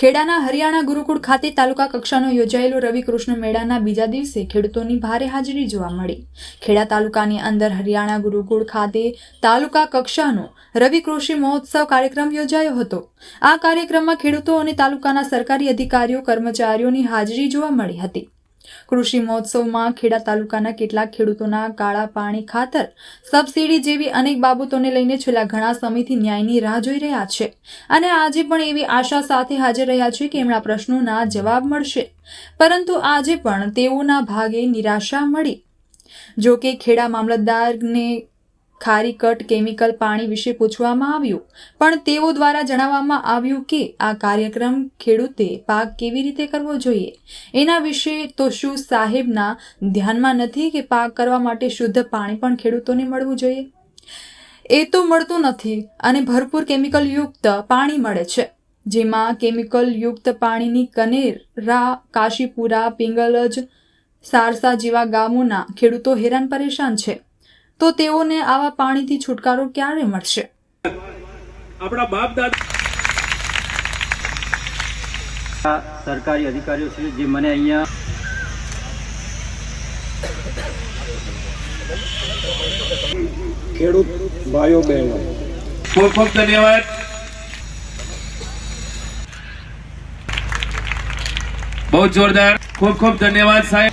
ખેડાના હરિયાણા ગુરુકુળ ખાતે તાલુકા કક્ષાનો યોજાયેલો રવિકૃષ્ણ મેળાના બીજા દિવસે ખેડૂતોની ભારે હાજરી જોવા મળી. ખેડા તાલુકાની અંદર હરિયાણા ગુરુકુળ ખાતે તાલુકા કક્ષાનો રવિ કૃષિ મહોત્સવ કાર્યક્રમ યોજાયો હતો. આ કાર્યક્રમમાં ખેડૂતો અને તાલુકાના સરકારી અધિકારીઓ, કર્મચારીઓની હાજરી જોવા મળી હતી. કૃષિ મહોત્સવમાં ખેડા તાલુકાના કેટલાક ખેડૂતોના કાળા પાણી ખાતર, સબસિડી જેવી અનેક બાબતોને લઈને છેલ્લા ઘણા સમયથી ન્યાયની રાહ જોઈ રહ્યા છે. અને આજે પણ એવી આશા સાથે હાજર રહ્યા છે કે એમના પ્રશ્નોના જવાબ મળશે. પરંતુ આજે પણ તેઓના ભાગે નિરાશા મળી. જો કે ખેડા મામલતદારને ખારી કટ કેમિકલ પાણી વિશે પૂછવામાં આવ્યું, પણ તેઓ દ્વારા જણાવવામાં આવ્યું કે આ કાર્યક્રમ ખેડૂતે પાક કેવી રીતે કરવો જોઈએ. એના વિશે તો શું સાહેબના ધ્યાનમાં નથી કે પાક કરવા માટે શુદ્ધ પાણી પણ ખેડૂતોને મળવું જોઈએ? એ તો મળતું નથી અને ભરપૂર કેમિકલ યુક્ત પાણી મળે છે, જેમાં કેમિકલ યુક્ત પાણીની કનેરા કાશીપુરા, પિંગલજ, સારસા જેવા ગામોના ખેડૂતો હેરાન પરેશાન છે. તો તેઓને આવા પાણીથી છુટકારો ક્યારે મળશે? આપણા બાપ દાદા સરકારી અધિકારીઓ છે જે મને અહીંયા ખેડૂત ભાઈઓ બહેનો. ખૂબ ખૂબ ધન્યવાદ. બહુ જોરદાર. ખૂબ ખૂબ ધન્યવાદ સાહેબ.